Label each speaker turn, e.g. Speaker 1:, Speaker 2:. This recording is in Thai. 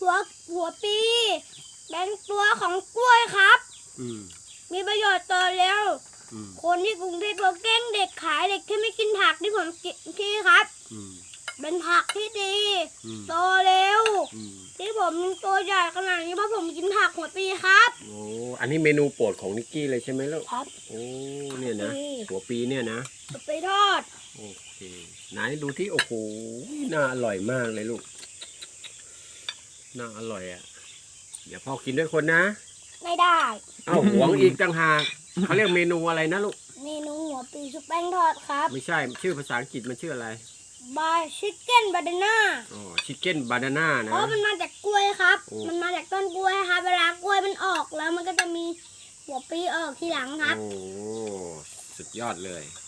Speaker 1: หัวปีเป็นตัวของกล้วยครับ
Speaker 2: อืม
Speaker 1: มีประโยชน์ต่อเร็ว
Speaker 2: อืม
Speaker 1: คนที่กรุงเทพเขาเก้งเด็กขายเด็กที่ไม่กินผักที่ผมกินที่ครับ
Speaker 2: อืม
Speaker 1: เป็นผักที่ดี
Speaker 2: อืม
Speaker 1: โตเร็ว
Speaker 2: อืม
Speaker 1: ที่ผมตัวใหญ่ขนาดนี้เพราะผมกินผักหัวปีครับ
Speaker 2: โอ้ อันนี้เมนูโปรดของนิกกี้เลยใช่ไหมลูก
Speaker 1: ครับ
Speaker 2: โอ้ เนี่ยนะ
Speaker 1: นี่
Speaker 2: หัวปีเนี่ยนะ
Speaker 1: หัวปีทอด
Speaker 2: โอเค ไหนดูที่ โอ้โห น่าอร่อยมากเลยลูก น่าอร่อยอะ เดี๋ยวพ่อกินด้วยคนนะ
Speaker 1: ไม่ได้
Speaker 2: เอ้าหวงอีกต่างหากเขาเรียกเมนูอะไรนะลูก
Speaker 1: เมนูหัวปีชุบแป้งทอดครับ
Speaker 2: ไม่ใช่ชื่อภาษาอังกฤษมันชื่ออะไร
Speaker 1: บายชิคเก้นบานาน่า
Speaker 2: อ๋อชิคเก้นบานาน่า
Speaker 1: เพ
Speaker 2: นะ
Speaker 1: ราะมันมาจากกล้วยครับ
Speaker 2: โอ้
Speaker 1: มันมาจากต้นกล้วยครับเวลากล้วยมันออกแล้วมันก็จะมีหัวปีออกทีหลังครับ
Speaker 2: โอ้ สุดยอดเลย
Speaker 1: ค